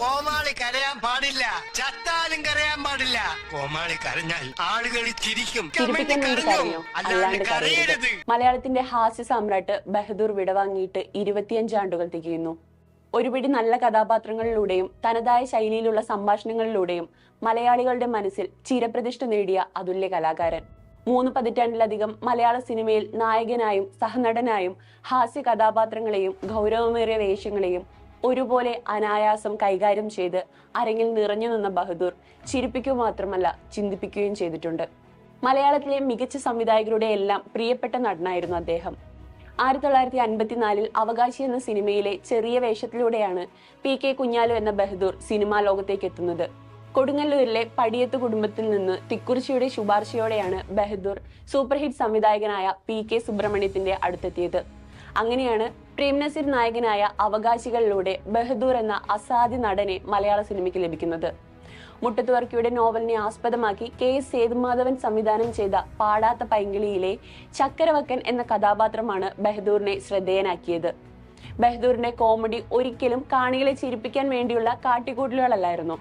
കോമാളി കരയാൻ പാടില്ല. ചത്താലും കരയാൻ പാടില്ല. കോമാളി കരഞ്ഞാൽ ആളുകൾ ചിരിക്കും. അല്ലാണ്ട് കരയരുത്. മലയാളത്തിന്റെ ഹാസ്യ സാമ്രാട്ട് ബഹദൂർ വിടവാങ്ങിയിട്ട് ഇരുപത്തിയഞ്ച് ആണ്ടുകൾ തികയുന്നു. ഒരുപിടി നല്ല കഥാപാത്രങ്ങളിലൂടെയും തനതായ ശൈലിയിലുള്ള സംഭാഷണങ്ങളിലൂടെയും മലയാളികളുടെ മനസ്സിൽ ചിരപ്രതിഷ്ഠ നേടിയ അതുല്യ കലാകാരൻ. മൂന്ന് പതിറ്റാണ്ടിലധികം മലയാള സിനിമയിൽ നായകനായും സഹനടനായും ഹാസ്യ കഥാപാത്രങ്ങളെയും ഗൗരവമേറിയ വേഷങ്ങളെയും ഒരുപോലെ അനായാസം കൈകാര്യം ചെയ്ത് അരങ്ങിൽ നിറഞ്ഞു നിന്ന ബഹദൂർ ചിരിപ്പിക്കുക മാത്രമല്ല ചിന്തിപ്പിക്കുകയും ചെയ്തിട്ടുണ്ട്. മലയാളത്തിലെ മികച്ച സംവിധായകരുടെ എല്ലാം പ്രിയപ്പെട്ട നടനായിരുന്നു അദ്ദേഹം. ആയിരത്തി തൊള്ളായിരത്തി അൻപത്തിനാലിൽ അവകാശി എന്ന സിനിമയിലെ ചെറിയ വേഷത്തിലൂടെയാണ് പി കെ കുഞ്ഞാലു എന്ന ബഹദൂർ സിനിമാ ലോകത്തേക്ക് എത്തുന്നത്. കൊടുങ്ങല്ലൂരിലെ പടിയത്ത് കുടുംബത്തിൽ നിന്ന് തിക്കുറിശിയുടെ ശുപാർശയോടെയാണ് ബഹദൂർ സൂപ്പർഹിറ്റ് സംവിധായകനായ പി കെ സുബ്രഹ്മണ്യത്തിന്റെ അടുത്തെത്തിയത്. അങ്ങനെയാണ് പ്രേംനസീർ നായകനായ അവകാശികളിലൂടെ ബഹദൂർ എന്ന അസാധ്യ നടനെ മലയാള സിനിമയ്ക്ക് ലഭിക്കുന്നത്. മുട്ടത്തുവർക്കിയുടെ നോവലിനെ ആസ്പദമാക്കി കെ എസ് സേതുമാധവൻ സംവിധാനം ചെയ്ത പാടാത്ത പൈങ്കിളിയിലെ ചക്കരവക്കൻ എന്ന കഥാപാത്രമാണ് ബഹദൂറിനെ ശ്രദ്ധേയനാക്കിയത്. ബഹദൂറിന്റെ കോമഡി ഒരിക്കലും കാണികളെ ചിരിപ്പിക്കാൻ വേണ്ടിയുള്ള കാട്ടിക്കൂട്ടലുകളല്ലായിരുന്നു.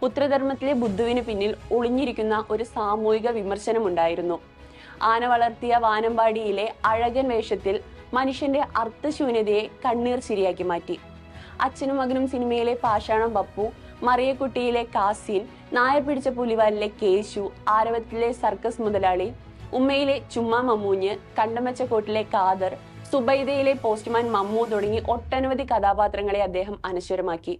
പുത്രധർമ്മത്തിലെ ബുദ്ധുവിന് പിന്നിൽ ഒളിഞ്ഞിരിക്കുന്ന ഒരു സാമൂഹിക വിമർശനമുണ്ടായിരുന്നു. ആന വളർത്തിയ വാനമ്പാടിയിലെ അഴകൻ വേഷത്തിൽ മനുഷ്യന്റെ അർത്ഥശൂന്യതയെ കണ്ണീർ ചിരിയാക്കി മാറ്റി. അച്ഛനും മകനും സിനിമയിലെ പാഷാണം പപ്പു മറിയക്കുട്ടിയിലെ കാസിൻ നായർ പിടിച്ച പുലിവാലിലെ കേശു ആരവത്തിലെ സർക്കസ് മുതലാളി ഉമ്മയിലെ ചുമ്മാ മമ്മൂഞ്ഞ് കണ്ടമച്ചക്കോട്ടിലെ കാദർ സുബൈദയിലെ പോസ്റ്റ്മാൻ മമ്മു തുടങ്ങി ഒട്ടനവധി കഥാപാത്രങ്ങളെ അദ്ദേഹം അനശ്വരമാക്കി.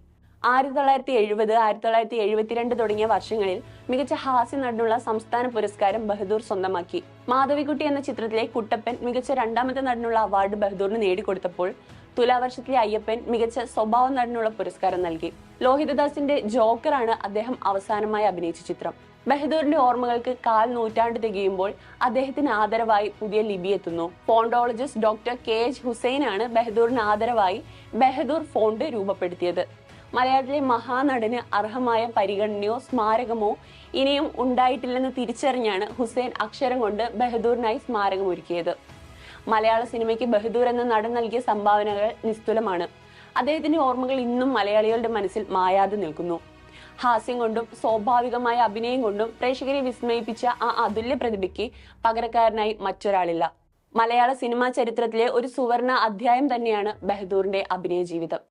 ആയിരത്തി തൊള്ളായിരത്തി എഴുപത് ആയിരത്തി തൊള്ളായിരത്തി എഴുപത്തിരണ്ട് തുടങ്ങിയ വർഷങ്ങളിൽ മികച്ച ഹാസ്യ നടനുള്ള സംസ്ഥാന പുരസ്കാരം ബഹദൂർ സ്വന്തമാക്കി. മാധവിക്കുട്ടി എന്ന ചിത്രത്തിലെ കുട്ടപ്പൻ മികച്ച രണ്ടാമത്തെ നടനുള്ള അവാർഡ് ബഹദൂറിന് നേടിക്കൊടുത്തപ്പോൾ തുലാവർഷത്തിലെ അയ്യപ്പൻ മികച്ച സ്വഭാവ നടനുള്ള പുരസ്കാരം നൽകി. ലോഹിതദാസിന്റെ ജോക്കറാണ് അദ്ദേഹം അവസാനമായി അഭിനയിച്ച ചിത്രം. ബഹദൂറിന്റെ ഓർമ്മകൾക്ക് കാൽ നൂറ്റാണ്ട് തികയുമ്പോൾ അദ്ദേഹത്തിന് ആദരവായി പുതിയ ലിപി എത്തുന്നു. ഫോണ്ടോളജിസ്റ്റ് ഡോക്ടർ കെ എച്ച് ഹുസൈനാണ് ബഹദൂറിന് ആദരവായി ബഹദൂർ ഫോണ്ട് രൂപപ്പെടുത്തിയത്. മലയാളത്തിലെ മഹാനടന് അർഹമായ പരിഗണനയോ സ്മാരകമോ ഇനിയും ഉണ്ടായിട്ടില്ലെന്ന് തിരിച്ചറിഞ്ഞാണ് ഹുസൈൻ അക്ഷരം കൊണ്ട് ബഹദൂറിനായി സ്മാരകം ഒരുക്കിയത്. മലയാള സിനിമയ്ക്ക് ബഹദൂർ എന്ന നടൻ നൽകിയ സംഭാവനകൾ നിസ്തുലമാണ്. അദ്ദേഹത്തിന്റെ ഓർമ്മകൾ ഇന്നും മലയാളികളുടെ മനസ്സിൽ മായാതെ നിൽക്കുന്നു. ഹാസ്യം കൊണ്ടും സ്വാഭാവികമായ അഭിനയം കൊണ്ടും പ്രേക്ഷകരെ വിസ്മയിപ്പിച്ച ആ അതുല്യ പ്രതിഭയ്ക്ക് പകരക്കാരനായി മറ്റൊരാളില്ല. മലയാള സിനിമാ ചരിത്രത്തിലെ ഒരു സുവർണ അധ്യായം തന്നെയാണ് ബഹദൂറിന്റെ അഭിനയ ജീവിതം.